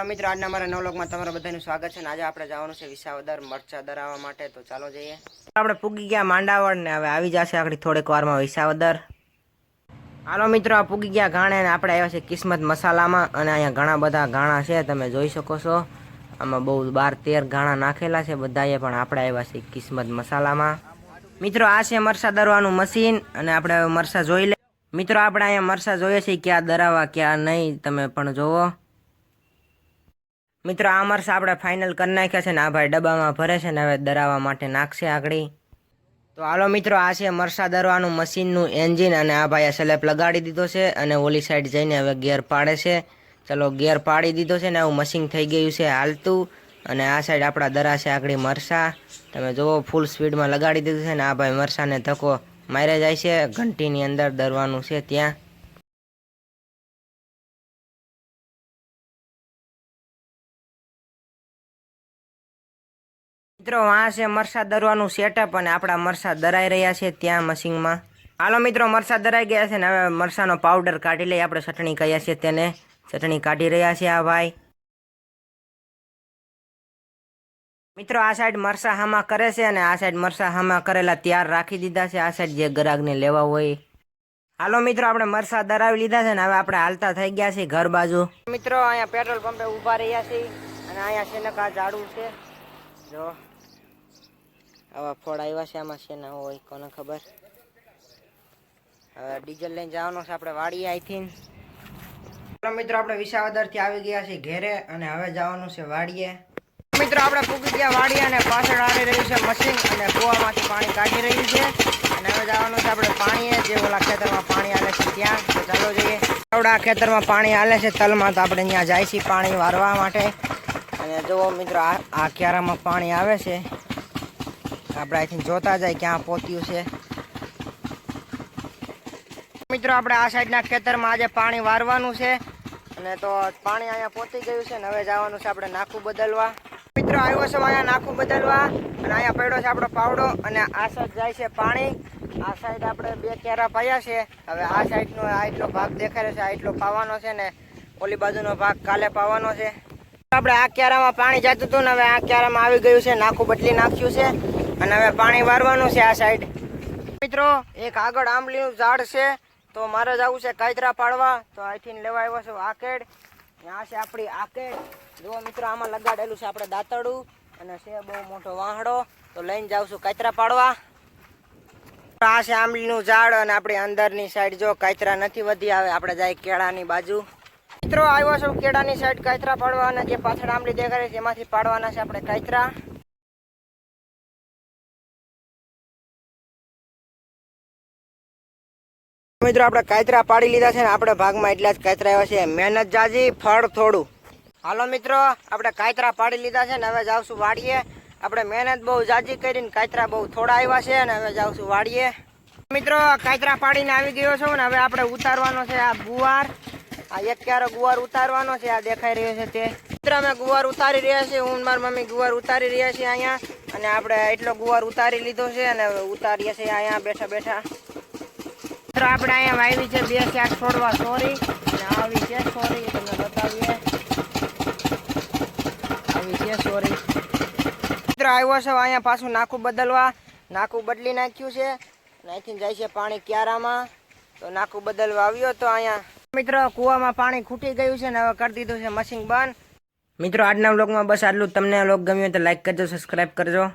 મિત્રો, આજના અમારા નવલોકમાં તમારા બધાનું સ્વાગત છે આજે આપણે જવાનું છે વિસાવદર મરચા દરાવવા માટે. તો ચાલો જઈએ. આપણે પૂગી ગયા માંડાવળ ને હવે આવી જશે આગળ થોડીક વારમાં વિસાવદર. હાલો મિત્રો, આ પૂગી ગયા અને આપણે આવ્યા છે કિસ્મત મસાલામાં અને અહીંયા ઘણા બધા ગાણા છે, તમે જોઈ શકો છો. આમાં બહુ બાર તેર ગાણા નાખેલા છે, બધાએ પણ આપણે આવ્યા છે કિસ્મત મસાલામાં. મિત્રો, આ છે મરસા દરવાનું મશીન અને આપણે મરસા જોઈ લે મિત્રો, આપણે અહીંયા મરસા જોઈએ છીએ, ક્યાં દરાવા, ક્યાં નહીં, તમે પણ જોવો. મિત્રો, આ મરસા આપણે ફાઇનલ કરી નાખ્યા છે ને, આ ભાઈ ડબ્બામાં ભરે છે ને, હવે દરાવવા માટે નાખશે આગળી. તો હાલો મિત્રો, આ છે મરસા દરવાનું મશીનનું એન્જિન અને આ ભાઈએ સ્લેપ લગાડી દીધો છે અને ઓલી સાઈડ જઈને હવે ગિયર પાડે છે. ચલો ગેર પાડી દીધો છે ને, આવું મશીન થઈ ગયું છે હાલતું. અને આ સાઈડ આપણા દરા છે આગળ મરસા. તમે જુઓ ફૂલ સ્પીડમાં લગાડી દીધું છે ને, આ ભાઈ મરસાને ધક્કો મારે જાય છે. ઘંટીની અંદર દરવાનું છે ત્યાં. મિત્રો, આ છે મરસા દરવાનું સેટઅપ અને આપણા મરસા દરાઈ રહ્યા છે ત્યાં મશીનમાં. હાલો મિત્રો, મરસા દરાઈ ગયા છે ને હવે મરસાનો પાવડર કાઢી લઈએ. આપણે ચટણી કહીએ છીએ તેને. ચટણી કાઢી રહ્યા છે આ ભાઈ. મિત્રો, આ સાઈડ મરસા હામા કરે છે અને આ સાઈડ મરસા હામા કરેલા તૈયાર રાખી દીધા છે. આ સાઈડ જે ગ્રાહકને લેવા હોય. હાલો મિત્રો, આપણે મરસા દરાવી લીધા છે ને હવે આપણે હાલતા થઈ ગયા છીએ ઘર બાજુ. મિત્રો, અહીંયા પેટ્રોલ પંપે ઊભા રહ્યા છીએ અને અહીંયા છે ને કા ઝાડુ છે. જો. આવા ફળ આવ્યા છે, આમાં છે ના હોય, કોને ખબર? હવે ડીઝલ લઈને જવાનું છે, આપણે વાડીએ ચાલો મિત્રો, આપણે વિસાવદરથી આવી ગયા છે ઘેરે અને હવે જવાનું છે વાડીએ. મિત્રો, આપણે પૂગી ગયા વાડીએ અને પાછળ આવી રહ્યું છે મશીન અને કૂવામાંથી પાણી કાઢી રહ્યું છે. અને હવે જવાનું છે આપણે પાણીએ, જે ઓલા ખેતરમાં પાણી હાલે છે ત્યાં. ચાલો જઈએ. આવડા ખેતરમાં પાણી હાલે છે, તલમાં તો આપણે ત્યાં જાય છીએ પાણી વારવા માટે. અને જુઓ મિત્રો આ ક્યારામાં પાણી આવે છે. આપણે અહીંથી જોતા જાય ક્યાં પહોંચ્યું છે. મિત્રો, આપણે આ સાઈડના ખેતરમાં આજે પાણી વારવાનું છે. અને તો પાણી અહીંયા પહોંચી ગયું છે ને હવે જવાનું છે આપણે નાખું બદલવા. મિત્રો, આવ્યો છે અહીંયા નાખું બદલવા. અને અહીંયા પડ્યો છે આપણો પાવડો. અને આ સાઈડ જાય છે પાણી. આ સાઈડ આપણે બે કેરા પાયા છે. હવે આ સાઈડનો આ એટલો ભાગ દેખાય છે, આ એટલો પાવાનો છે ને ઓલી બાજુનો ભાગ કાલે પાવાનો છે. આપણે આ ક્યારામાં પાણી જતું હતું ને હવે આ ક્યારામાં આવી ગયું છે, નાખું બદલી નાખ્યું છે. અને હવે પાણી વારવાનું છે આ સાઈડ મિત્રો, એક આગળ આંબલીનું ઝાડ છે, તો મારે જવું છે કાયતરા પાડવા. તો અહીંથી લેવા આવ્યો છું આકેડ. ત્યાં છે આપણી આકેડ. જુઓ મિત્રો, આમાં લગાડેલું છે આપણે દાંતડું અને છે બહુ મોટો વાહડો. તો લઈને જાઉં છું કાયતરા પાડવા. આ છે આંબલીનું ઝાડ અને આપણી અંદરની સાઈડ જો કાયતરા નથી વધી આવે આપણે જાય કેળાની બાજુ. મિત્રો, આવ્યો છું કેળાની સાઈડ કાયતરા પાડવા અને જે પાછળ આંબલી દેખાય છે, એમાંથી પાડવાના છે આપણે કાયતરા મિત્રો, આપણે કાયતરા પાડી લીધા છે ને આપણે ભાગમાં એટલા જ કાયતરા આવ્યા છે મહેનત જાજી, ફળ થોડું. હાલો મિત્રો, આપણે કાયતરા પાડી લીધા છે ને હવે જાવશું વાડીએ. આપણે મહેનત બહુ જાજી કરીને કાયતરા બહુ થોડા આવ્યા છે અને હવે જાવશું વાડીએ. મિત્રો કાયતરા પાડીને આવી ગયો છું ને હવે આપણે ઉતારવાનો છે આ ગુવાર. આ એક ક્યારો ગુવાર ઉતારવાનો છે, આ દેખાઈ રહ્યો છે તે. મિત્ર, અમે ગુવાર ઉતારી રહ્યા છીએ, હું મારી મમ્મી ગુવાર ઉતારી રહ્યા છીએ અહીંયા. અને આપણે એટલો ગુવાર ઉતારી લીધો છે અને ઉતારીએ છીએ અહીંયા બેઠા બેઠા. મિત્રો, આપણે અહીંયા વાવી છે બે શાક છોડવા સોરી આવી છે સોરી તમને બતાવીએ. આવી છે સોરી મિત્રો, આવ્યો છે, અહીંયા પાછું નાખું બદલવા. નાખું બદલી નાખ્યું છે. અહીંથી જાય છે પાણી ક્યારામાં. તો નાખું બદલવા આવ્યો તો અહીંયા. મિત્રો, કૂવામાં પાણી ખૂટી ગયું છે ને હવે કરી દીધું છે મશીન બંધ. મિત્રો, આજના વ્લોગમાં બસ આટલું તમને વ્લોગ ગમ્યો તો લાઈક કરજો સબસ્ક્રાઈબ કરજો.